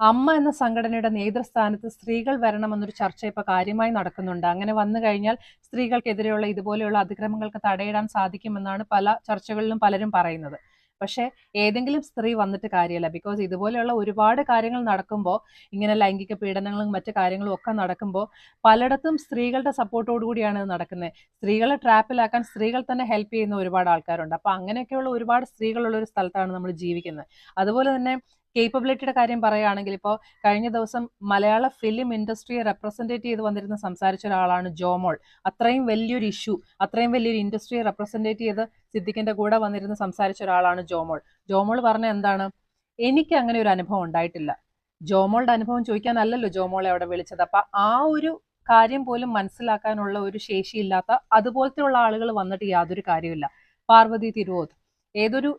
അമ്മ എന്ന സംഘടനയുടെ നേതൃസ്ഥാനത്ത് സ്ത്രീകൾ വരണമെന്നൊരു ചർച്ച ഇപ്പൊ കാര്യമായി നടക്കുന്നുണ്ട്. അങ്ങനെ വന്നു കഴിഞ്ഞാൽ സ്ത്രീകൾക്കെതിരെയുള്ള ഇതുപോലെയുള്ള അതിക്രമങ്ങൾക്ക് തടയിടാൻ സാധിക്കുമെന്നാണ് പല ചർച്ചകളിലും പലരും പറയുന്നത്. പക്ഷേ ഏതെങ്കിലും സ്ത്രീ വന്നിട്ട് കാര്യമില്ല. ബിക്കോസ് ഇതുപോലെയുള്ള ഒരുപാട് കാര്യങ്ങൾ നടക്കുമ്പോൾ ഇങ്ങനെ ലൈംഗിക പീഡനങ്ങളും മറ്റു കാര്യങ്ങളും ഒക്കെ നടക്കുമ്പോൾ പലയിടത്തും സ്ത്രീകളുടെ സപ്പോർട്ടോടു കൂടിയാണ് ഇത് നടക്കുന്നത് സ്ത്രീകളെ ട്രാപ്പിലാക്കാൻ സ്ത്രീകൾ തന്നെ ഹെൽപ്പ് ചെയ്യുന്ന ഒരുപാട് ആൾക്കാരുണ്ട്. അപ്പോൾ അങ്ങനെയൊക്കെയുള്ള ഒരുപാട് സ്ത്രീകളുള്ള ഒരു സ്ഥലത്താണ് നമ്മൾ ജീവിക്കുന്നത് അതുപോലെ തന്നെ കേപ്പബിലിറ്റിയുടെ കാര്യം പറയുകയാണെങ്കിൽ ഇപ്പോൾ കഴിഞ്ഞ ദിവസം മലയാള ഫിലിം ഇൻഡസ്ട്രിയെ റെപ്രസെന്റേറ്റ് ചെയ്ത് വന്നിരുന്ന സംസാരിച്ച ഒരാളാണ് ജോമോൾ അത്രയും വലിയൊരു ഇഷ്യൂ അത്രയും വലിയൊരു ഇൻഡസ്ട്രിയെ റെപ്രസെന്റേറ്റ് ചെയ്ത് സിദ്ദിഖിന്റെ കൂടെ വന്നിരുന്ന് സംസാരിച്ച ഒരാളാണ് ജോമോൾ. ജോമോൾ പറഞ്ഞ എന്താണ്? എനിക്ക് അങ്ങനെ ഒരു അനുഭവം ഉണ്ടായിട്ടില്ല. ജോമോളുടെ അനുഭവം ചോദിക്കാനല്ലല്ലോ ജോമോളെ അവിടെ വിളിച്ചത്. അപ്പൊ ആ ഒരു കാര്യം പോലും മനസ്സിലാക്കാനുള്ള ഒരു ശേഷിയില്ലാത്ത അതുപോലത്തെ ഉള്ള ആളുകൾ വന്നിട്ട് യാതൊരു കാര്യമില്ല പാർവതി തിരുവോത് ഏതൊരു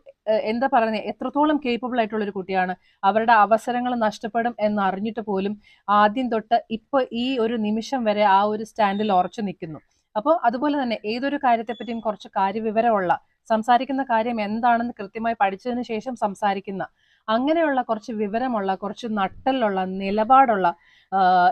എന്താ പറയുന്നത് എത്രത്തോളം കേപ്പബിൾ ആയിട്ടുള്ള ഒരു കുട്ടിയാണ്. അവരുടെ അവസരങ്ങൾ നഷ്ടപ്പെടും എന്ന് അറിഞ്ഞിട്ട് പോലും ആദ്യം തൊട്ട് ഇപ്പൊ ഈ ഒരു നിമിഷം വരെ ആ ഒരു സ്റ്റാൻഡിൽ ഉറച്ചു നിൽക്കുന്നു. അപ്പോൾ അതുപോലെ തന്നെ ഏതൊരു കാര്യത്തെപ്പറ്റിയും കുറച്ച് കാര്യവിവരമുള്ള സംസാരിക്കുന്ന കാര്യം എന്താണെന്ന് കൃത്യമായി പഠിച്ചതിന് ശേഷം സംസാരിക്കുന്ന അങ്ങനെയുള്ള കുറച്ച് വിവരമുള്ള കുറച്ച് നട്ടലുള്ള നിലപാടുള്ള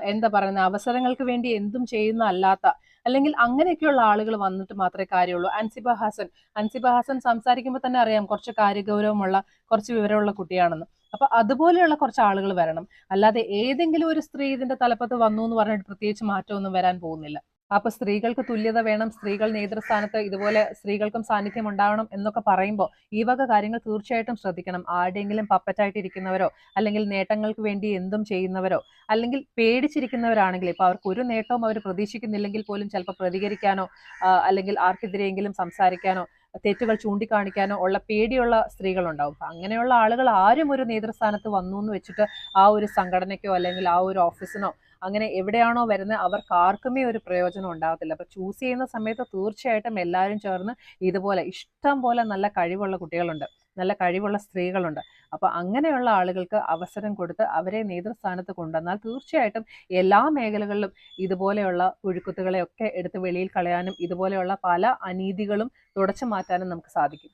എന്താ പറയുന്ന അവസരങ്ങൾക്ക് വേണ്ടി എന്തും ചെയ്യുന്ന അല്ലാത്ത അല്ലെങ്കിൽ അങ്ങനെയൊക്കെയുള്ള ആളുകൾ വന്നിട്ട് മാത്രമേ കാര്യമുള്ളൂ. അൻസിബ ഹാസൻ. അൻസിബ ഹാസൻ സംസാരിക്കുമ്പോൾ തന്നെ അറിയാം കുറച്ച് കാര്യഗൗരവമുള്ള കുറച്ച് വിവരമുള്ള കുട്ടിയാണെന്ന്. അപ്പൊ അതുപോലെയുള്ള കുറച്ച് ആളുകൾ വരണം. അല്ലാതെ ഏതെങ്കിലും ഒരു സ്ത്രീ ഇതിന്റെ തലപ്പത്ത് വന്നു എന്ന് പറഞ്ഞിട്ട് പ്രത്യേകിച്ച് മാറ്റമൊന്നും വരാൻ പോകുന്നില്ല. അപ്പൊ സ്ത്രീകൾക്ക് തുല്യത വേണം സ്ത്രീകൾ നേതൃസ്ഥാനത്ത് ഇതുപോലെ സ്ത്രീകൾക്കും സാന്നിധ്യം ഉണ്ടാവണം എന്നൊക്കെ പറയുമ്പോൾ ഈ വക കാര്യങ്ങൾ തീർച്ചയായിട്ടും ശ്രദ്ധിക്കണം. ആരുടെയെങ്കിലും പപ്പറ്റായിട്ട് ഇരിക്കുന്നവരോ അല്ലെങ്കിൽ നേട്ടങ്ങൾക്ക് വേണ്ടി എന്തും ചെയ്യുന്നവരോ അല്ലെങ്കിൽ പേടിച്ചിരിക്കുന്നവരാണെങ്കിൽ ഇപ്പൊ അവർക്ക് ഒരു നേട്ടവും അവർ പ്രതീക്ഷിക്കുന്നില്ലെങ്കിൽ പോലും ചിലപ്പോൾ പ്രതികരിക്കാനോ അല്ലെങ്കിൽ ആർക്കെതിരെയെങ്കിലും സംസാരിക്കാനോ തെറ്റുകൾ ചൂണ്ടിക്കാണിക്കാനോ ഉള്ള പേടിയുള്ള സ്ത്രീകളുണ്ടാവും. അങ്ങനെയുള്ള ആളുകൾ ആരും ഒരു നേതൃസ്ഥാനത്ത് വന്നു എന്ന് വെച്ചിട്ട് ആ ഒരു സംഘടനയ്ക്കോ അല്ലെങ്കിൽ ആ ഒരു ഓഫീസിനോ അങ്ങനെ എവിടെയാണോ വരുന്നത് അവർക്ക് ആർക്കുമേ ഒരു പ്രയോജനം ഉണ്ടാകത്തില്ല. അപ്പൊ ചൂസ് ചെയ്യുന്ന സമയത്ത് തീർച്ചയായിട്ടും എല്ലാവരും ചേർന്ന് ഇതുപോലെ ഇഷ്ടം പോലെ നല്ല കഴിവുള്ള കുട്ടികളുണ്ട്. നല്ല കഴിവുള്ള സ്ത്രീകളുണ്ട്. അപ്പൊ അങ്ങനെയുള്ള ആളുകൾക്ക് അവസരം കൊടുത്ത് അവരെ നേതൃസ്ഥാനത്ത് കൊണ്ടുവന്നാൽ തീർച്ചയായിട്ടും എല്ലാ മേഖലകളിലും ഇതുപോലെയുള്ള പുഴുക്കുത്തുകളെയൊക്കെ എടുത്ത് വെളിയിൽ കളയാനും ഇതുപോലെയുള്ള പല അനീതികളും തുടച്ചു മാറ്റാനും നമുക്ക് സാധിക്കും.